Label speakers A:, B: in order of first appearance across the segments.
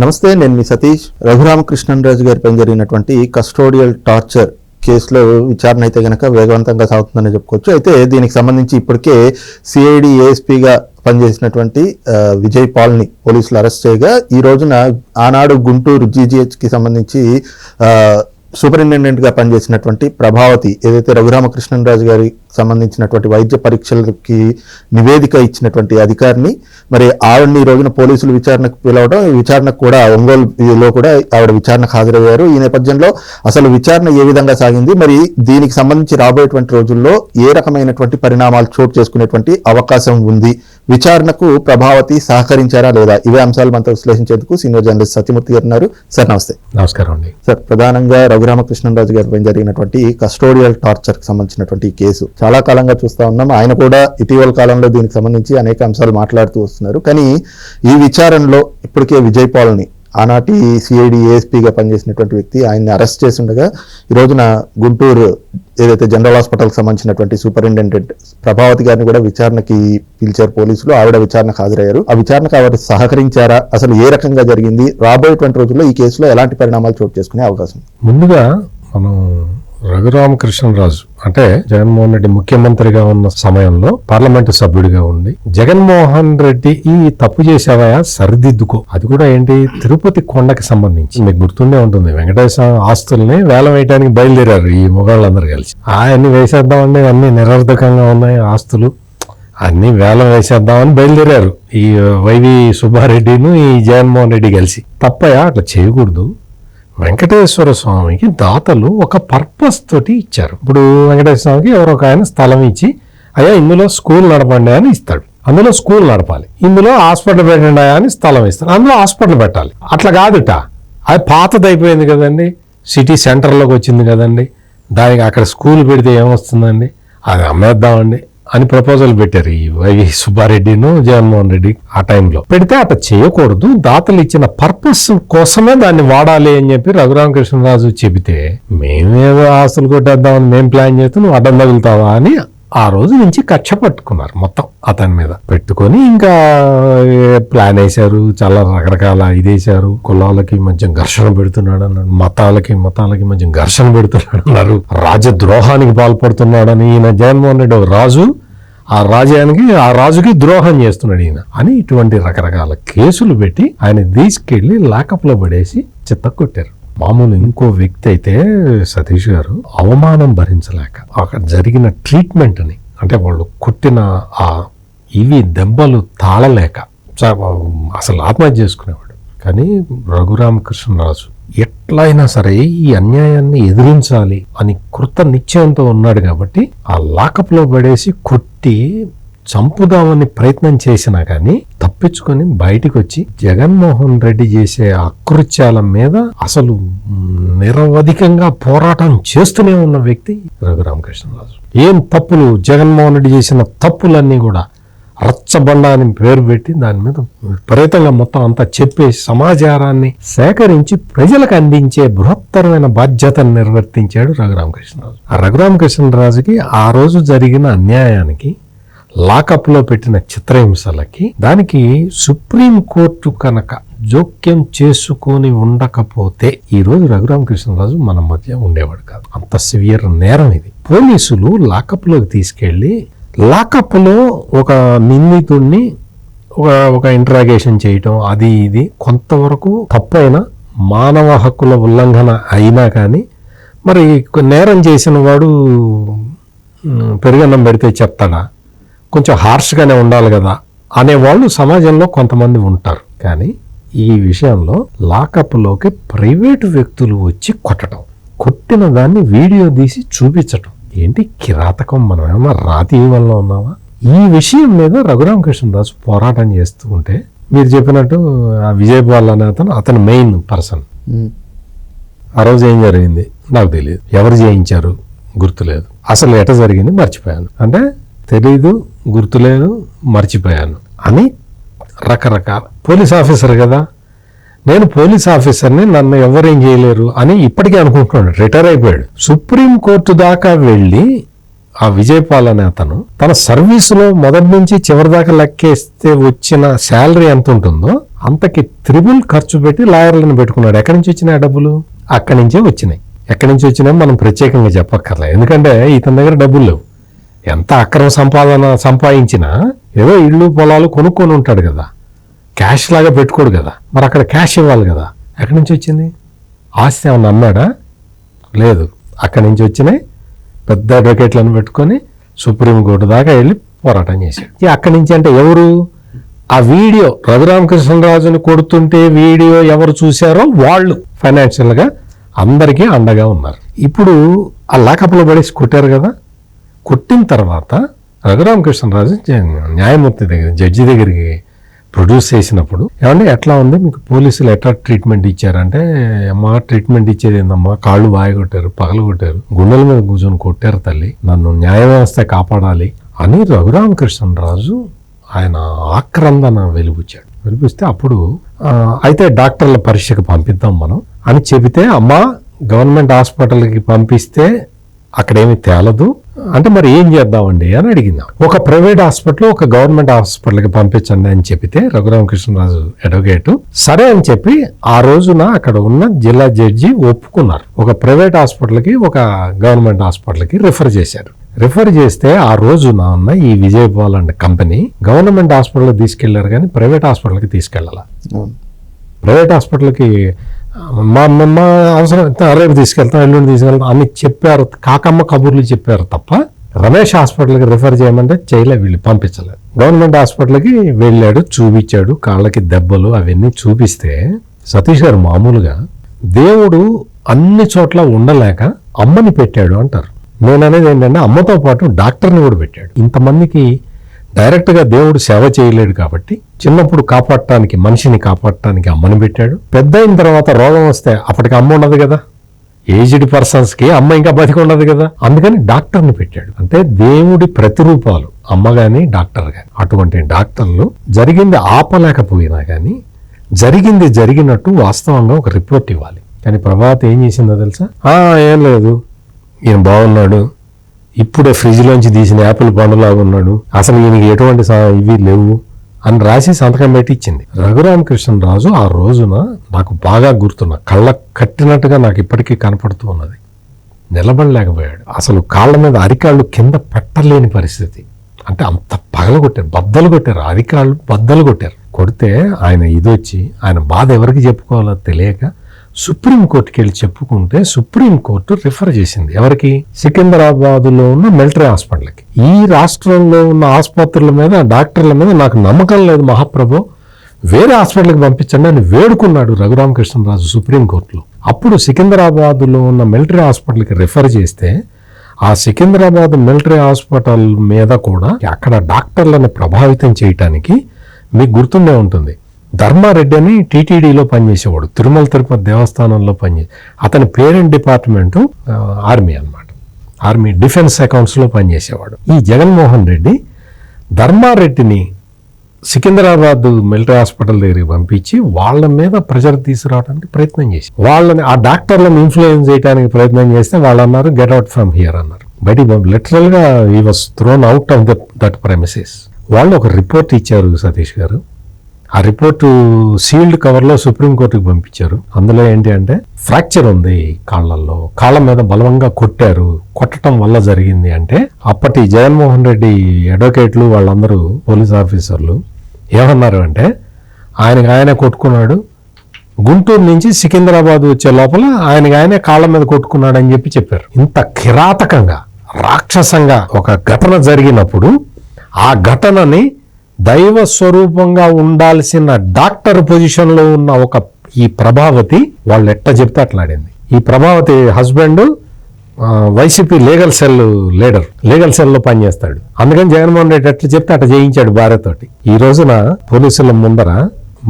A: నమస్తే నేను మీ సతీష్. రఘురామకృష్ణరాజు గారిపై జరిగినటువంటి కస్టోడియల్ టార్చర్ కేసులో విచారణ అయితే గనక వేగవంతంగా సాగుతుందని చెప్పుకోవచ్చు. అయితే దీనికి సంబంధించి ఇప్పటికే సిఐడి ఏఎస్పీగా పనిచేసినటువంటి విజయ్ పాల్ని పోలీసులు అరెస్ట్ చేయగా ఈ రోజున ఆనాడు గుంటూరు జీజీహెచ్కి కి సంబంధించి సూపరింటెండెంట్గా పనిచేసినటువంటి ప్రభావతి ఏదైతే రఘురామకృష్ణరాజు గారి సంబంధించినటువంటి వైద్య పరీక్షలకి నివేదిక ఇచ్చినటువంటి అధికారిని మరి ఆవిడని ఈ రోజున పోలీసులు విచారణకు పిలవడం విచారణకు కూడా ఒంగోలులో కూడా ఆవిడ విచారణకు హాజరయ్యారు. ఈ నేపథ్యంలో అసలు విచారణ ఏ విధంగా సాగింది మరి దీనికి సంబంధించి రాబోయేటువంటి రోజుల్లో ఏ రకమైనటువంటి పరిణామాలు చోటు చేసుకునేటువంటి అవకాశం ఉంది? విచారణకు ప్రభావతి సహకరించారా లేదా? ఇవే అంశాలు మనతో విశ్లేషించేందుకు సీనియర్ జర్నలిస్ట్ సత్యమూర్తి గారు ఉన్నారు. సార్ నమస్తే.
B: నమస్కారం అండి.
A: సార్ ప్రధానంగా రఘురామకృష్ణరాజు గారిపై జరిగినటువంటి కస్టోడియల్ టార్చర్కి సంబంధించినటువంటి కేసు. చాలా కాలంగా చూస్తూ ఉన్నాం. ఆయన కూడా ఇటీవల కాలంలో దీనికి సంబంధించి అనేక అంశాలు మాట్లాడుతూ వస్తున్నారు. కానీ ఈ విచారణలో ఇప్పటికే విజయ్ పాల్ని ఆనాటి సిఐడి ఏఎస్పీగా పనిచేసినటువంటి వ్యక్తి ఆయన్ని అరెస్ట్ చేసి ఉండగా ఈ రోజున గుంటూరు ఏదైతే జనరల్ హాస్పిటల్కి సంబంధించినటువంటి సూపరింటెండెంట్ ప్రభావతి గారిని కూడా విచారణకి పిలిచారు పోలీసులు. ఆవిడ విచారణకు హాజరయ్యారు. ఆ విచారణకు ఆవిడ సహకరించారా? అసలు ఏ రకంగా జరిగింది? రాబోయేటువంటి రోజుల్లో ఈ కేసులో ఎలాంటి పరిణామాలు చోటు చేసుకునే అవకాశం
B: ముందుగా మనం రఘురామకృష్ణరాజు అంటే జగన్మోహన్ రెడ్డి ముఖ్యమంత్రిగా ఉన్న సమయంలో పార్లమెంటు సభ్యుడిగా ఉండి జగన్మోహన్ రెడ్డి ఈ తప్పు చేసావయా సరిదిద్దుకో. అది కూడా ఏంటి? తిరుపతి కొండకి సంబంధించి. మీకు గుర్తుండే ఉంటుంది వెంకటేశ్వర ఆస్తుల్ని వేలం వేయడానికి బయలుదేరారు ఈ మొగాళ్ళందరూ కలిసి. ఆయన్ని వేసేద్దామండి అన్ని నిరర్ధకంగా ఉన్నాయి ఆస్తులు. అన్ని వేలం వేసేద్దామని బయలుదేరారు ఈ వైవి సుబ్బారెడ్డిను ఈ జగన్మోహన్ రెడ్డి కలిసి. తప్పయా అట్లా చేయకూడదు. వెంకటేశ్వర స్వామికి దాతలు ఒక పర్పస్ తోటి ఇచ్చారు. ఇప్పుడు వెంకటేశ్వర స్వామికి ఎవరో ఒక ఆయన స్థలం ఇచ్చి అయ్యా ఇందులో స్కూల్ నడపండి అని ఇస్తాడు. అందులో స్కూల్ నడపాలి. ఇందులో హాస్పిటల్ పెట్టండి అని స్థలం ఇస్తారు. అందులో హాస్పిటల్ పెట్టాలి. అట్లా కాదుట. అది పాతది అయిపోయింది కదండి. సిటీ సెంటర్లోకి వచ్చింది కదండి. దానికి అక్కడ స్కూల్ పెడితే ఏమొస్తుందండి? అది అమ్మేద్దామండి. అని ప్రపోజల్ పెట్టారు ఈ వైవి సుబ్బారెడ్డిను జగన్మోహన్ రెడ్డి ఆ టైంలో. పెడితే అట్లా చేయకూడదు దాతలు ఇచ్చిన పర్పస్ కోసమే దాన్ని వాడాలి అని చెప్పి రఘురామకృష్ణరాజు చెబితే మేమేదో ఆస్తులు కొట్టేద్దామని మేము ప్లాన్ చేస్తే నువ్వు అడ్డం తగులుతావా అని ఆ రోజు నుంచి కక్ష పట్టుకున్నారు మొత్తం అతని మీద. పెట్టుకొని ఇంకా ప్లాన్ వేశారు చాలా రకరకాల ఇదేశారు కులాలకి మధ్య ఘర్షణ పెడుతున్నాడు అన్నాడు మతాలకి మతాలకి మధ్య ఘర్షణ పెడుతున్నాడు అన్నారు రాజద్రోహానికి పాల్పడుతున్నాడని ఈయన జగన్మోహన్ రెడ్డి రాజు ఆ రాజ్యానికి ఆ రాజుకి ద్రోహం చేస్తున్నాడు ఈయన అని ఇటువంటి రకరకాల కేసులు పెట్టి ఆయన తీసుకెళ్ళి లాకప్లో పడేసి చిత్త కొట్టారు మామూలు ఇంకో వ్యక్తి అయితే సతీష్ గారు అవమానం భరించలేక అక్కడ జరిగిన ట్రీట్మెంట్ని అంటే వాళ్ళు కొట్టిన ఆ ఇవి దెబ్బలు తాళలేక చా- అసలు ఆత్మహత్య చేసుకునేవాడు. కానీ రఘురామకృష్ణరాజు ఎట్లయినా సరే ఈ అన్యాయాన్ని ఎదిరించాలి అని కృత నిశ్చయంతో ఉన్నాడు కాబట్టి ఆ లాకప్లో పడేసి కొట్టి చంపుదామని ప్రయత్నం చేసినా కానీ తప్పించుకొని బయటికి వచ్చి జగన్మోహన్ రెడ్డి చేసే అకృత్యాల మీద అసలు నిరవధికంగా పోరాటం చేస్తూనే ఉన్న వ్యక్తి రఘురామకృష్ణరాజు. ఏం తప్పులు? జగన్మోహన్ రెడ్డి చేసిన తప్పులన్నీ కూడా రచ్చబండ అని పేరు పెట్టి దాని మీద విపరీతంగా మొత్తం అంతా చెప్పేసి సమాచారాన్ని సేకరించి ప్రజలకు అందించే బృహత్తరమైన బాధ్యతను నిర్వర్తించాడు రఘురామకృష్ణరాజు. ఆ రఘురామకృష్ణరాజుకి ఆ రోజు జరిగిన అన్యాయానికి లాకప్లో పెట్టిన చిత్రహింసలకి దానికి సుప్రీం కోర్టు కనుక జోక్యం చేసుకొని ఉండకపోతే ఈ రోజు రఘురామకృష్ణరాజు మన మధ్య ఉండేవాడు కాదు. అంత సివియర్ నేరం ఇది. పోలీసులు లాకప్లోకి తీసుకెళ్ళి లాకప్లో ఒక నిందితుడిని ఒక ఒక ఇంటరాగేషన్ చేయటం అది ఇది కొంతవరకు తప్పైనా మానవ హక్కుల ఉల్లంఘన అయినా కానీ మరి నేరం చేసిన వాడు పెరుగన్నం పెడితే చెప్తాడా కొంచెం హార్ష్గానే ఉండాలి కదా అనేవాళ్ళు సమాజంలో కొంతమంది ఉంటారు. కానీ ఈ విషయంలో లాకప్లోకి ప్రైవేటు వ్యక్తులు వచ్చి కొట్టడం కొట్టిన దాన్ని వీడియో తీసి చూపించటం. ఏంటి కిరాతకం? మనం ఏమన్నా రాతి వల్ల ఉన్నామా? ఈ విషయం మీద రఘురామకృష్ణరాజు పోరాటం చేస్తూ ఉంటే మీరు చెప్పినట్టు ఆ విజయ్ బాల్ అనే అతను అతను మెయిన్ పర్సన్. ఆ రోజు ఏం జరిగింది? నాకు తెలియదు ఎవరు చేయించారు గుర్తులేదు. అసలు ఎట జరిగింది? మర్చిపోయాను. అంటే తెలీదు గుర్తులేదు మర్చిపోయాను అని రకరకాల పోలీస్ ఆఫీసర్ కదా. నేను పోలీస్ ఆఫీసర్ని నన్ను ఎవరేం చేయలేరు అని ఇప్పటికే అనుకుంటున్నాడు. రిటైర్ అయిపోయాడు. సుప్రీం కోర్టు దాకా వెళ్ళి ఆ విజయపాల్ అనే అతను తన సర్వీసులో మొదటి నుంచి చివరి దాకా లెక్కేస్తే వచ్చిన శాలరీ ఎంత ఉంటుందో అంతకి త్రిబుల్ ఖర్చు పెట్టి లాయర్లను పెట్టుకున్నాడు. ఎక్కడి నుంచి వచ్చినాయి డబ్బులు? అక్కడి నుంచే వచ్చినాయి. ఎక్కడి నుంచి వచ్చినాయో మనం ప్రత్యేకంగా చెప్పక్కర్లేదు. ఎందుకంటే ఇతని దగ్గర డబ్బులు లేవు. ఎంత అక్రమ సంపాదన సంపాదించినా ఏదో ఇళ్ళు పొలాలు కొనుక్కొని ఉంటాడు కదా. క్యాష్ లాగా పెట్టుకోడు కదా. మరి అక్కడ క్యాష్ ఇవ్వాలి కదా. ఎక్కడి నుంచి వచ్చింది? ఆస్తి ఏమన్నా అమ్మాడా? లేదు. అక్కడి నుంచి వచ్చినాయి పెద్ద అడ్వకేట్లను పెట్టుకొని సుప్రీంకోర్టు దాకా వెళ్ళి పోరాటం చేశాడు. అక్కడి నుంచి అంటే ఎవరు? ఆ వీడియో రఘురామకృష్ణరాజుని కొడుతుంటే వీడియో ఎవరు చూశారో వాళ్ళు ఫైనాన్షియల్గా అందరికీ అండగా ఉన్నారు. ఇప్పుడు ఆ లాకప్లో పడేసి కొట్టారు కదా. కొట్టిన తర్వాత రఘురామకృష్ణరాజు న్యాయమూర్తి దగ్గర జడ్జి దగ్గరికి ప్రొడ్యూస్ చేసినప్పుడు ఏమంటే ఎట్లా ఉంది? మీకు పోలీసులు ఎట్లా ట్రీట్మెంట్ ఇచ్చారంటే అమ్మా ట్రీట్మెంట్ ఇచ్చేది ఏందమ్మా? కాళ్ళు బాగా కొట్టారు పగలు కొట్టారు గుండెల మీద కూర్చొని కొట్టారు తల్లి నన్ను న్యాయ వ్యవస్థ కాపాడాలి అని రఘురామకృష్ణరాజు ఆయన ఆక్రందన వెలిబుచ్చాడు. వెలిపిస్తే అప్పుడు అయితే డాక్టర్ల పరీక్షకు పంపిద్దాం మనం అని చెబితే అమ్మా గవర్నమెంట్ హాస్పిటల్కి పంపిస్తే అక్కడేమి తేలదు అంటే మరి ఏం చేద్దామండి అని అడిగిందాం. ఒక ప్రైవేట్ హాస్పిటల్ ఒక గవర్నమెంట్ హాస్పిటల్కి పంపించండి అని చెప్పితే రఘురామకృష్ణరాజు అడ్వకేట్ సరే అని చెప్పి ఆ రోజున అక్కడ ఉన్న జిల్లా జడ్జి ఒప్పుకున్నారు. ఒక ప్రైవేట్ హాస్పిటల్కి ఒక గవర్నమెంట్ హాస్పిటల్కి రిఫర్ చేశారు. రిఫర్ చేస్తే ఆ రోజున ఉన్న ఈ విజయపాల్ అండ్ కంపెనీ గవర్నమెంట్ హాస్పిటల్కి తీసుకెళ్ళారు కానీ ప్రైవేట్ హాస్పిటల్కి తీసుకెళ్ళాల. ప్రైవేట్ హాస్పిటల్కి మా అమ్మమ్మ అవసరం అయితే రేపు తీసుకెళ్తాం ఎల్లుండి తీసుకెళ్తాం అని చెప్పారు. కాకమ్మ కబుర్లు చెప్పారు తప్ప రమేష్ హాస్పిటల్కి రిఫర్ చేయమంటే చేయలే వీళ్ళు పంపించలేదు గవర్నమెంట్ హాస్పిటల్కి వెళ్ళాడు చూపించాడు కాళ్ళకి దెబ్బలు అవన్నీ చూపిస్తే సతీష్ గారు మామూలుగా దేవుడు అన్ని చోట్ల ఉండలేక అమ్మని పెట్టాడు అంటారు. నేను అనేది ఏంటంటే అమ్మతో పాటు డాక్టర్ని కూడా పెట్టాడు. ఇంతమందికి డైరెక్ట్గా దేవుడు సేవ చేయలేడు కాబట్టి చిన్నప్పుడు కాపాడటానికి మనిషిని కాపాడటానికి అమ్మని పెట్టాడు. పెద్ద అయిన తర్వాత రోగం వస్తే అప్పటికి అమ్మ ఉండదు కదా. ఏజ్డ్ పర్సన్స్కి అమ్మ ఇంకా బతికి ఉండదు కదా. అందుకని డాక్టర్ని పెట్టాడు. అంటే దేవుడి ప్రతిరూపాలు అమ్మ గాని డాక్టర్ గాని. అటువంటి డాక్టర్లు జరిగింది ఆపలేకపోయినా కానీ జరిగింది జరిగినట్టు వాస్తవంగా ఒక రిపోర్ట్ ఇవ్వాలి. కానీ ప్రభాత్ ఏం చేసిందో తెలుసా? ఏం లేదు. ఈయన బాగున్నాడు. ఇప్పుడే ఫ్రిడ్జ్లోంచి తీసిన యాపిల్ పండులాగా ఉన్నాడు. అసలు ఈయనకి ఎటువంటి ఇవి లేవు. అని రాసి సంతకం పెట్టి ఇచ్చింది రఘురామకృష్ణరాజు ఆ రోజున నాకు బాగా గుర్తున్న కళ్ళ కట్టినట్టుగా నాకు ఇప్పటికీ కనపడుతూ ఉన్నది. నిలబడలేకపోయాడు. అసలు కాళ్ళ మీద అరికాళ్ళు కింద పెట్టలేని పరిస్థితి. అంటే అంత పగల కొట్టారు బద్దలు కొట్టారు అరికాళ్ళు బద్దలు కొట్టారు. కొడితే ఆయన ఇదొచ్చి ఆయన బాధ ఎవరికి చెప్పుకోవాలో తెలియక సుప్రీంకోర్టుకి వెళ్ళి చెప్పుకుంటే సుప్రీంకోర్టు రిఫర్ చేసింది. ఎవరికి? సికింద్రాబాద్లో ఉన్న మిలిటరీ హాస్పిటల్కి. ఈ రాష్ట్రంలో ఉన్న ఆసుపత్రుల మీద డాక్టర్ల మీద నాకు నమ్మకం లేదు మహాప్రభు. వేరే హాస్పిటల్కి పంపించండి అని వేడుకున్నాడు రఘురామకృష్ణరాజు సుప్రీంకోర్టులో అప్పుడు సికింద్రాబాద్లో ఉన్న మిలిటరీ హాస్పిటల్కి రిఫర్ చేస్తే ఆ సికింద్రాబాద్ మిలిటరీ హాస్పిటల్ మీద కూడా అక్కడ డాక్టర్లను ప్రభావితం చేయటానికి మీకు గుర్తుండే ఉంటుంది. ధర్మారెడ్డి అని టీటీడీలో పనిచేసేవాడు. తిరుమల తిరుపతి దేవస్థానంలో పనిచే అతని పేరెంట్ డిపార్ట్మెంటు ఆర్మీ అన్నమాట. ఆర్మీ డిఫెన్స్ అకౌంట్స్లో పనిచేసేవాడు. ఈ జగన్మోహన్ రెడ్డి ధర్మారెడ్డిని సికింద్రాబాద్ మిలిటరీ హాస్పిటల్ దగ్గరికి పంపించి వాళ్ళ మీద ప్రెషర్ తీసుకురావడానికి ప్రయత్నం చేసి వాళ్ళని ఆ డాక్టర్లను ఇన్ఫ్లుయెన్స్ చేయడానికి ప్రయత్నం చేస్తే వాళ్ళు అన్నారు గెట్ అవుట్ ఫ్రమ్ హియర్ అన్నారు. బయటికి లిటరల్గా he was thrown out of that premises. వాళ్ళు ఒక రిపోర్ట్ ఇచ్చారు సతీష్ గారు. ఆ రిపోర్టు సీల్డ్ కవర్లో సుప్రీంకోర్టుకి పంపించారు. అందులో ఏంటి అంటే ఫ్రాక్చర్ ఉంది కాళ్ళల్లో. కాళ్ళ మీద బలవంగా కొట్టారు. కొట్టడం వల్ల జరిగింది అంటే అప్పటి జగన్మోహన్ రెడ్డి అడ్వకేట్లు వాళ్ళందరూ పోలీస్ ఆఫీసర్లు ఏమన్నారు అంటే ఆయనకు ఆయనే కొట్టుకున్నాడు. గుంటూరు నుంచి సికింద్రాబాద్ వచ్చే లోపల ఆయనకి ఆయనే కాళ్ళ మీద కొట్టుకున్నాడు అని చెప్పి చెప్పారు. ఇంత కిరాతకంగా రాక్షసంగా ఒక ఘటన జరిగినప్పుడు ఆ ఘటనని దైవ స్వరూపంగా ఉండాల్సిన డాక్టర్ పొజిషన్లో ఉన్న ఒక ఈ ప్రభావతి వాళ్ళు ఎట్ట చెప్తే అట్లాడింది ఈ Prabhavati husband YCP legal cell leader legal సెల్లో పనిచేస్తాడు. అందుకని జగన్మోహన్ రెడ్డి ఎట్లా చెప్తే అట్లా చేయించాడు భార్యతోటి. ఈ రోజున పోలీసుల ముందర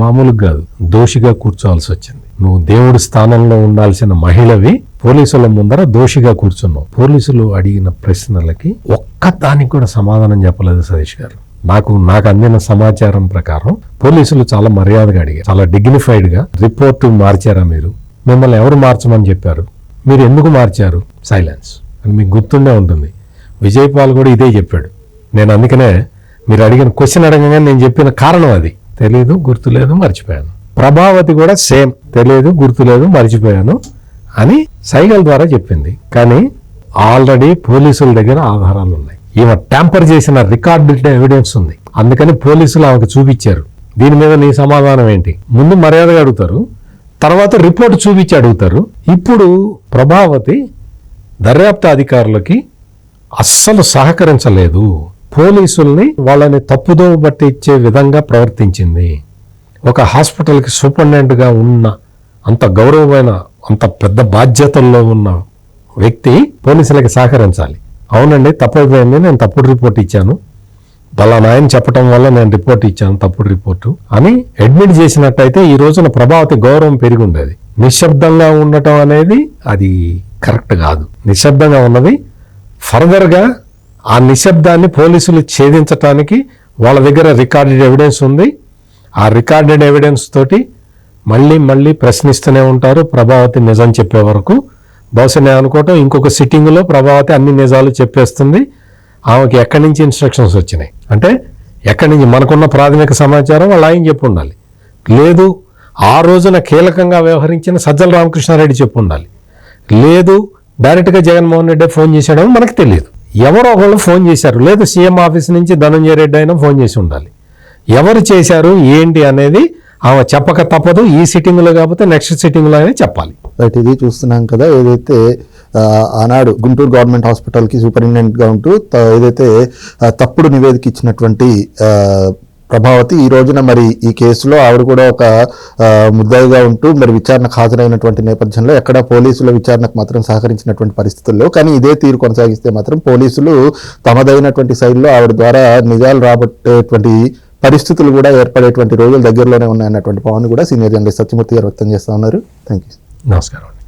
B: మామూలుగా కాదు దోషిగా కూర్చోవాల్సి వచ్చింది. నువ్వు దేవుడి స్థానంలో ఉండాల్సిన మహిళవి పోలీసుల ముందర దోషిగా కూర్చున్నావు. పోలీసులు అడిగిన ప్రశ్నలకి ఒక్క దానికి కూడా సమాధానం చెప్పలేదు సతీష్ గారు. నాకు నాకు అందిన సమాచారం ప్రకారం పోలీసులు చాలా మర్యాదగా అడిగారు. చాలా డిగ్నిఫైడ్గా రిపోర్టు మార్చారా మీరు? మిమ్మల్ని ఎవరు మార్చమని చెప్పారు? మీరు ఎందుకు మార్చారు? సైలెన్స్ అని మీకు గుర్తుండే ఉంటుంది. విజయపాల్ కూడా ఇదే చెప్పాడు. నేను అందుకనే మీరు అడిగిన క్వశ్చన్ అడగగానే నేను చెప్పిన కారణం అది. తెలియదు గుర్తులేదు మర్చిపోయాను. ప్రభావతి కూడా సేమ్ తెలియదు గుర్తులేదు మర్చిపోయాను అని సైగల ద్వారా చెప్పింది. కానీ ఆల్రెడీ పోలీసుల దగ్గర ఆధారాలు ఉన్నాయి. ఈమె ట్యాంపర్ చేసిన రికార్డు ఎవిడెన్స్ ఉంది. అందుకని పోలీసులు ఆమెకు చూపించారు. దీని మీద నీ సమాధానం ఏంటి? ముందు మర్యాదగా అడుగుతారు. తర్వాత రిపోర్ట్ చూపించి అడుగుతారు. ఇప్పుడు ప్రభావతి దర్యాప్తు అధికారులకి అస్సలు సహకరించలేదు. పోలీసుల్ని వాళ్ళని తప్పుదోవ బట్టి ఇచ్చే విధంగా ప్రవర్తించింది. ఒక హాస్పిటల్కి సూపరింటెండెంట్గా ఉన్న అంత గౌరవమైన అంత పెద్ద బాధ్యతల్లో ఉన్న వ్యక్తి పోలీసులకి సహకరించాలి. అవునండి తప్పైపోయింది. నేను తప్పుడు రిపోర్ట్ ఇచ్చాను. పలానా ఆయన చెప్పటం వల్ల నేను రిపోర్ట్ ఇచ్చాను తప్పుడు రిపోర్టు అని అడ్మిట్ చేసినట్టయితే ఈ రోజున ప్రభావతి గౌరవం పెరిగి ఉండేది నిశ్శబ్దంగా ఉండటం అనేది అది కరెక్ట్ కాదు. నిశ్శబ్దంగా ఉన్నది. ఫర్దర్గా ఆ నిశ్శబ్దాన్ని పోలీసులు ఛేదించటానికి వాళ్ళ దగ్గర రికార్డెడ్ ఎవిడెన్స్ ఉంది. ఆ రికార్డెడ్ ఎవిడెన్స్ తోటి మళ్ళీ మళ్ళీ ప్రశ్నిస్తూనే ఉంటారు. ప్రభావతి నిజం చెప్పే వరకు బహుశా నేను అనుకోవటం ఇంకొక సిట్టింగ్లో ప్రభావతి అన్ని నిజాలు చెప్పేస్తుంది. ఆమెకి ఎక్కడి నుంచి ఇన్స్ట్రక్షన్స్ వచ్చినాయి? అంటే ఎక్కడి నుంచి? మనకున్న ప్రాథమిక సమాచారం వాళ్ళు ఆయన చెప్పు ఉండాలి. లేదు ఆ రోజున కీలకంగా వ్యవహరించిన సజ్జల రామకృష్ణారెడ్డి చెప్పు ఉండాలి. లేదు డైరెక్ట్గా జగన్మోహన్ రెడ్డి ఫోన్ చేశాడని మనకు తెలియదు. ఎవరో ఒకళ్ళు ఫోన్ చేశారు. లేదు సీఎం ఆఫీస్ నుంచి ధనంజయ రెడ్డి అయినా ఫోన్ చేసి ఉండాలి. ఎవరు చేశారు ఏంటి అనేది ఆమె చెప్పక తప్పదు. ఈ సిట్టింగ్లో కాకపోతే నెక్స్ట్ సిట్టింగ్లో అయినా చెప్పాలి.
A: రైట్ ఇది చూస్తున్నాం కదా. ఏదైతే ఆనాడు గుంటూరు గవర్నమెంట్ హాస్పిటల్కి సూపరింటెండెంట్గా ఉంటూ ఏదైతే తప్పుడు నివేదిక ఇచ్చినటువంటి ప్రభావతి ఈ రోజున మరి ఈ కేసులో ఆవిడ కూడా ఒక ముద్దాయిగా ఉంటూ మరి విచారణకు హాజరైనటువంటి నేపథ్యంలో ఎక్కడ పోలీసుల విచారణకు మాత్రం సహకరించినటువంటి పరిస్థితుల్లో కానీ ఇదే తీరు కొనసాగిస్తే మాత్రం పోలీసులు తమదైనటువంటి శైలిలో ఆవిడ ద్వారా నిజాలు రాబట్టేటువంటి పరిస్థితులు కూడా ఏర్పడేటువంటి రోజులు దగ్గరలోనే ఉన్నాయన్నటువంటి పవన్ కూడా సీనియర్ జర్నలిస్ట్ సత్యమూర్తి గారు వ్యక్తం చేస్తా ఉన్నారు. థ్యాంక్ యూ
B: నమస్కారం అండి